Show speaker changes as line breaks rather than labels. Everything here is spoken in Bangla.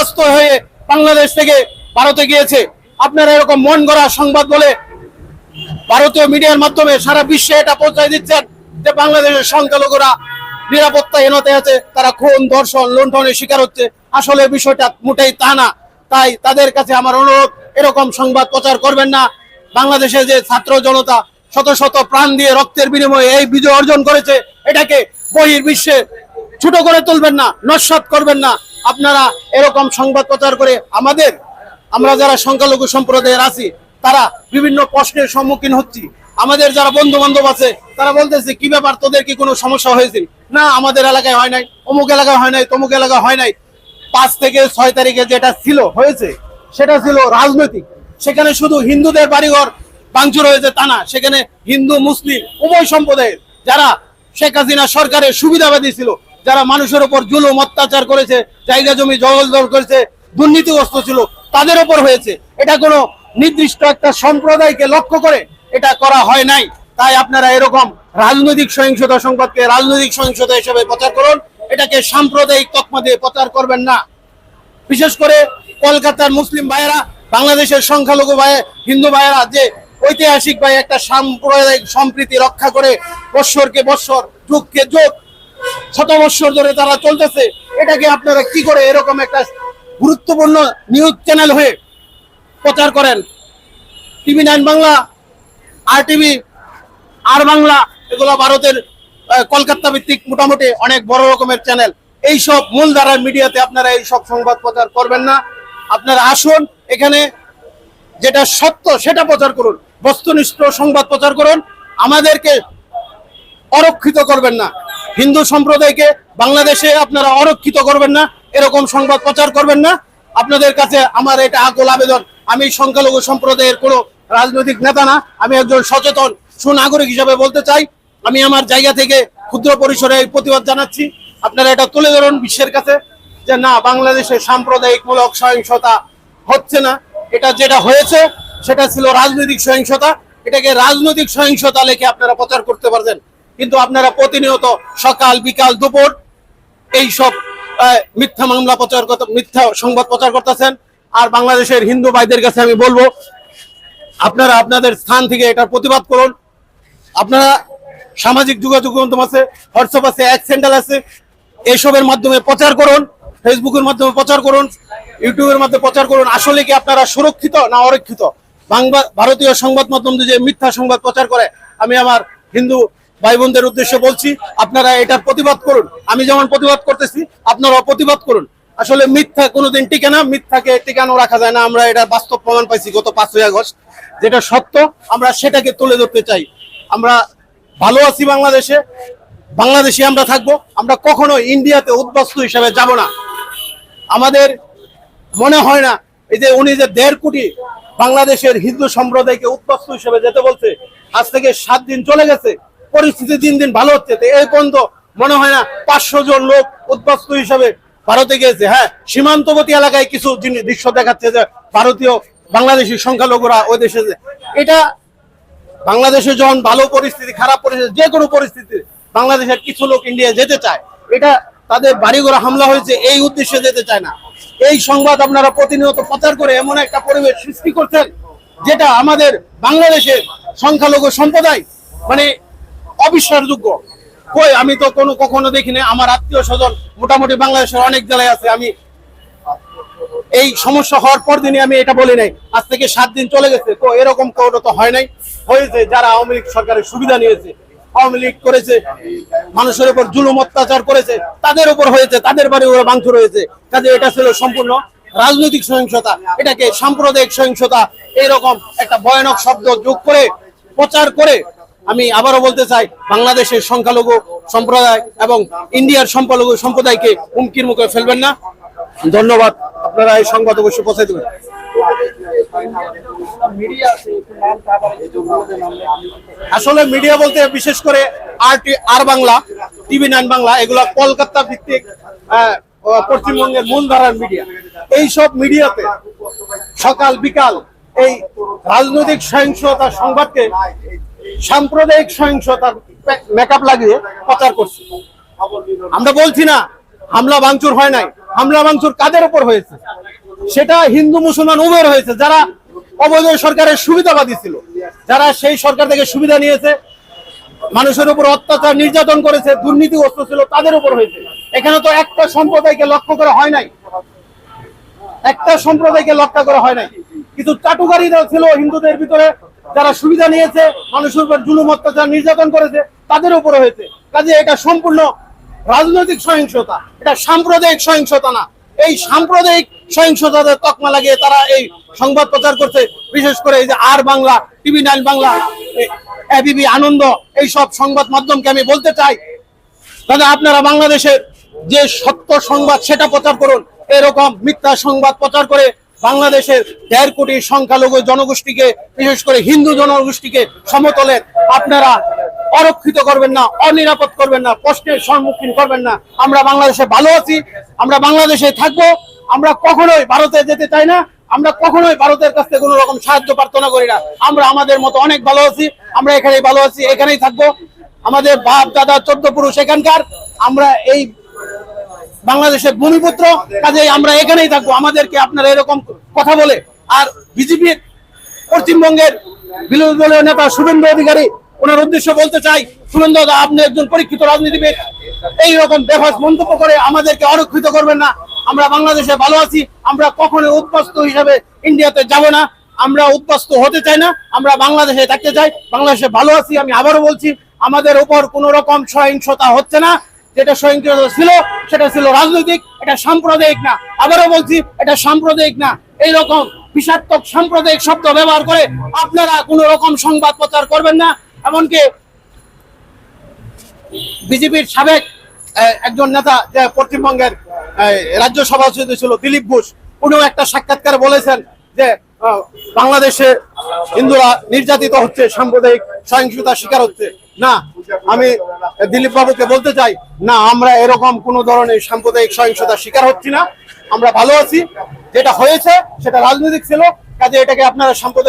ব্যস্ত হয়ে বাংলাদেশ থেকে ভারতে গিয়েছে। আপনারা এরকম মন গড়া সংবাদ বলে ভারতীয় মিডিয়ার মাধ্যমে সারা বিশ্বে এটা পৌঁছায় দিচ্ছেন যে বাংলাদেশের সংখ্যালঘুরা নিরাপত্তাহীনতায় আছে, তারা খুন, ধর্ষণ, লুণ্ঠনের শিকার হচ্ছে। আসলে বিষয়টা মোটেই তা না। তাই তাদের কাছে আমার অনুরোধ, এরকম সংবাদ প্রচার করবেন না। বাংলাদেশে যে ছাত্র জনতা শত শত প্রাণ দিয়ে রক্তের বিনিময়ে এই বিজয় অর্জন করেছে, এটাকে বহির বিশ্বে ছোট করে তুলবেন না, নস্বাত করবেন না। আপনারা এরকম সংবাদ প্রচার করে আমাদের, আমরা যারা সংখ্যালঘু সম্প্রদায়ের আছি, তারা বিভিন্ন প্রশ্নের সম্মুখীন হচ্ছি। আমাদের যারা বন্ধু বান্ধব আছে, তারা বলতেছে, কি ব্যাপার, তোদের কি কোনো সমস্যা হয়েছে? না, আমাদের এলাকায় হয় নাই। অমুক এলাকায় হয় নাই, তমুক এলাকায় হয় নাই। পাঁচ থেকে ছয় তারিখে যেটা ছিল, হয়েছে, সেটা ছিল রাজনৈতিক। সেখানে শুধু হিন্দুদের বাড়িঘর ভাঙচুর হয়েছে তা না, সেখানে হিন্দু, মুসলিম উভয় সম্প্রদায়ের, যারা শেখ হাসিনা সরকারের সুবিধাবাদী ছিল যারা মানুষের উপর জুলুম, অত্যাচার করেছে, জায়গা জমি জগলদল করেছে, দুর্নীতিগ্রস্ত ছিল, তাদের ওপর হয়েছে। এটা কোনো নির্দিষ্ট একটা সম্প্রদায়কে লক্ষ্য করে এটা করা হয় নাই। তাই আপনারা এরকম রাজনৈতিক সহিংসতা সংবাদকে রাজনৈতিক সহিংসতা হিসেবে প্রচার করুন। এটাকে সাম্প্রদায়িক তকমা দিয়ে প্রচার করবেন না। বিশেষ করে কলকাতার মুসলিম ভাইয়েরা, বাংলাদেশের সংখ্যালঘু ভাই, হিন্দু ভাইয়েরা, যে ঐতিহাসিক ভাই একটা সাম্প্রদায়িক সম্প্রীতি রক্ষা করে বৎসরকে বৎসর, যুগকে যুগ শত বৎসর ধরে তারা চলতেছে, এটাকে আপনারা কি করে এরকম একটা গুরুত্বপূর্ণ নিউজ চ্যানেল হয়ে প্রচার করেন? টিভি নাইন বাংলা আর টিভি আর বাংলা, এগুলো ভারতের কলকাতা ভিত্তিক মোটামুটি অনেক বড় রকমের চ্যানেল। এইসব মূলধারার মিডিয়াতে আপনারা এই সব সংবাদ প্রচার করবেন না। আপনারা আসুন, এখানে যেটা সত্য সেটা প্রচার করুন। বস্তুনিষ্ঠ সংবাদ প্রচার করুন। আমাদেরকে অরক্ষিত করবেন না। হিন্দু সম্প্রদায়কে বাংলাদেশে আপনারা অরক্ষিত করবেন না, এরকম সংবাদ প্রচার করবেন না। আপনাদের কাছে আমার এটা আকুল আবেদন। আমি সংখ্যালঘু সম্প্রদায়ের কোনো রাজনৈতিক নেতা না, আমি একজন সচেতন, সুনাগরিক হিসাবে বলতে চাই। আমি আমার জায়গা থেকে ক্ষুদ্র পরিসরে প্রতিবাদ জানাচ্ছি। আপনারা এটা তুলে ধরুন বিশ্বের কাছে যে না, বাংলাদেশে সাম্প্রদায়িকমূলক সহিংসতা হচ্ছে না। এটা যেটা হয়েছে, সেটা ছিল রাজনৈতিক সহিংসতা। এটাকে রাজনৈতিক সহিংসতা লেখে আপনারা প্রচার করতে পারবেন। কিন্তু আপনারা প্রতিনিয়ত সকাল, বিকাল, দুপুর এই সব মিথ্যা মামলা প্রচার মিথ্যা সংবাদ প্রচার করতেছেন। আর বাংলাদেশের হিন্দু ভাইদের কাছে আমি বলব, আপনারা আপনাদের স্থান থেকে এটার প্রতিবাদ করুন। আপনারা সামাজিক যোগাযোগ মাধ্যম আছে, হোয়াটসঅ্যাপ আছে, এক স্যান্ডেল আছে এসবের মাধ্যমে প্রচার করুন, ফেসবুকের মাধ্যমে প্রচার করুন, ইউটিউবের মাধ্যমে প্রচার করুন। আসলে কি আপনারা সুরক্ষিত না অরক্ষিত? বাংলা, ভারতীয় সংবাদ মাধ্যম যে মিথ্যা সংবাদ প্রচার করে, আমি আমার হিন্দু ভাই বোনদের উদ্দেশ্যে বলছি, আপনারা এটার প্রতিবাদ করুন। আমি যেমন প্রতিবাদ করতেছি, আপনারাও প্রতিবাদ করুন। আসলে মিথ্যা কোনোদিন টিকে না, মিথ্যাকে টিকানো রাখা যায় না। আমরা এটা বাস্তব প্রমাণ পাইছি গত পাঁচই আগস্ট। যেটা সত্য, আমরা সেটাকে তুলে ধরতে চাই। আমরা ভালো আছি বাংলাদেশে বাংলাদেশে আমরা থাকব। আমরা কখনো ইন্ডিয়াতে উদ্বাস্তু হিসাবে যাব না। আমাদের মনে হয় না, এই যে উনি যে দেড় কোটি বাংলাদেশের হিন্দু সম্প্রদায়কে উদ্বাস্তু হিসেবে যেতে বলছে, আজ থেকে সাত দিন চলে গেছে। পরিস্থিতি দিন দিন ভালো হচ্ছে। এই পর্যন্ত মনে হয় না পাঁচশো জন লোক উদ্বাস্তু হিসেবে ভারতে গিয়েছে। হ্যাঁ সীমান্তবর্তী এলাকায় কিছু জিনিস দৃশ্য দেখাচ্ছে যে ভারতীয় বাংলাদেশি সংখ্যালঘুরা ওই দেশে এটা বাংলাদেশে যখন ভালো পরিস্থিতি, খারাপ পরিস্থিতি, যে কোনো পরিস্থিতি, বাংলাদেশের কিছু লোক ইন্ডিয়া যেতে চায়। এটা তাদের বাড়িঘরে হামলা হয়েছে, এই উদ্দেশ্যে যেতে চায় না। এই সংবাদ আপনারা প্রতিনিয়ত প্রচার করে এমন একটা পরিবেশ সৃষ্টি করছেন, যেটা আমাদের বাংলাদেশের সংখ্যালঘু সম্প্রদায় মানে অবিশ্বাসযোগ্য। কই, আমি তো কোনো কখনো দেখিনি আমার আত্মীয় স্বজন মোটামুটি বাংলাদেশের অনেক জেলায় আছে, আমি এই সমস্যা হওয়ার পর দিনই আমি এটা বলি নাই। আজ থেকে সাত দিন চলে গেছে, তো এরকম কোনো তো হয় নাই। হয়েছে, যারা আওয়ামী লীগ সরকারের সুবিধা নিয়েছে, আওয়ামী লীগ করেছে, মানুষের উপর জুলুম অত্যাচার করেছে, তাদের উপর হয়েছে, তাদের বাড়ি ওরা ভাঙচুর হয়েছে। কাজে এটা ছিল সম্পূর্ণ রাজনৈতিক সহিংসতা, এটাকে সাম্প্রদায়িক সহিংসতা এরকম একটা ভয়ানক শব্দ যোগ করে, প্রচার করে আমি আবারও বলতে চাই বাংলাদেশের সংখ্যালঘু সম্প্রদায় এবং ইন্ডিয়ার সংখ্যালঘু সম্প্রদায়কে হুমকির মুখে ফেলবেন না। ধন্যবাদ আপনারা এই সংবাদ অবশ্যই পৌঁছে দেবেন। আসলে মিডিয়া বলতে বিশেষ করে আর R Bangla TV nine Bangla এগুলো কলকাতা ভিত্তিক আহ, পশ্চিমবঙ্গের মূলধারার মিডিয়া। এই সব মিডিয়াতে সকাল বিকাল এই রাজনৈতিক সহিংসতা সংবাদকে সাম্প্রদায়িক সহিংসতার মেকআপ লাগিয়ে প্রচার করছে। আমরা বলছি না, হামলা ভাঙচুর হয় নাই। হামলা মাংসুর কাদের উপর হয়েছে? সেটা হিন্দু, মুসলমান উভয়ের হয়েছে। যারা অবৈধ সরকারের সুবিধাবাদী ছিল, যারা সেই সরকার থেকে সুবিধা নিয়েছে, মানুষের উপর অত্যাচার নির্যাতন করেছে, দুর্নীতিগ্রস্ত ছিল, তাদের উপর হয়েছে। এখানে তো একটা সম্প্রদায়কে লক্ষ্য করা হয় নাই। একটা সম্প্রদায়কে লক্ষ্য করা হয় নাই। কিছু চাটুকারীরা ছিল হিন্দুদের ভিতরে যারা সুবিধা নিয়েছে, মানুষের উপর জুলুম, অত্যাচার, নির্যাতন করেছে, তাদের উপরে হয়েছে। কাজে এটা সম্পূর্ণ রাজনৈতিক সহিংসতা। এটা সাম্প্রদায়িক সহিংসতা না। এই সাম্প্রদায়িক সহিংসতাদের তকমা লাগিয়ে তারা এই সংবাদ প্রচার করছে। বিশেষ করে এই যে R Bangla, TV nine Bangla ABP, Ananda এই সব সংবাদ মাধ্যমকে আমি বলতে চাই দাদা আপনারা বাংলাদেশের যে সত্য সংবাদ, সেটা প্রচার করুন। এরকম মিথ্যা সংবাদ প্রচার করে বাংলাদেশের দেড় কোটি সংখ্যালঘু জনগোষ্ঠীকে, বিশেষ করে হিন্দু জনগোষ্ঠীকে সমতলে আপনারা অরক্ষিত করবেন না, অনিরাপদ করবেন না, কষ্টের সম্মুখীন করবেন না। আমরা বাংলাদেশে ভালো আছি, আমরা বাংলাদেশে থাকব, আমরা কখনোই ভারতে যেতে চাই না, আমরা কখনোই ভারতের কাছ থেকে কোনো রকম সাহায্য প্রার্থনা করি না। আমরা আমাদের মতো অনেক ভালো আছি, আমরা এখানেই ভালো আছি, এখানেই থাকব। আমাদের বাপ, দাদা, চোদ্দ পুরুষ এখানকার, আমরা এই বাংলাদেশের ভূমিপুত্র কাজে আমরা এখানেই থাকব। আমাদেরকে আপনারা এরকম কথা বলে, আর বিজেপির পশ্চিমবঙ্গের বিরোধী দলীয় নেতা শুভেন্দু অধিকারী, ওনার উদ্দেশ্য বলতে চাই, শুভেন্দু দা, আপনি একজন পরীক্ষিত রাজনীতিবিদ, এইরকম বেফাস মন্তব্য করে আমাদেরকে অরক্ষিত করবেন না। আমরা বাংলাদেশে ভালো আছি, আমরা কখনো উদ্বাস্ত হিসাবে ইন্ডিয়াতে যাব না, আমরা উদ্বাস্ত হতে চাই না, আমরা বাংলাদেশে থাকতে চাই, বাংলাদেশে ভালো আছি, আমি আবারও বলছি, আমাদের উপর কোন রকম সহিংসতা হচ্ছে না যেটা সহিংসতা ছিল, সেটা ছিল রাজনৈতিক, এটা সাম্প্রদায়িক না। আবারও বলছি, এটা সাম্প্রদায়িক না। এইরকম বিষাত্মক সাম্প্রদায়িক শব্দ ব্যবহার করে আপনারা কোন রকম সংবাদ প্রচার করবেন না। এমনকি বিজেপির সাবেক একজন নেতা যে পশ্চিমবঙ্গের রাজ্য সভাপতি ছিল দিলীপ ঘোষ, উনিও একটা সাক্ষাৎকার বলেছেন যে বাংলাদেশে হিন্দুরা নির্যাতিত হচ্ছে, সাম্প্রদায়িক সহিংসতার শিকার হচ্ছে। না আমি দিলীপ বাবুকে বলতে চাই, না, আমরা এরকম কোন ধরনের সাম্প্রদায়িক সহিংসতার শিকার হচ্ছি না। আমরা ভালো আছি। যেটা হয়েছে, সেটা রাজনৈতিক ছিল, কাজে এটাকে আপনারা সাম্প্রদায়িক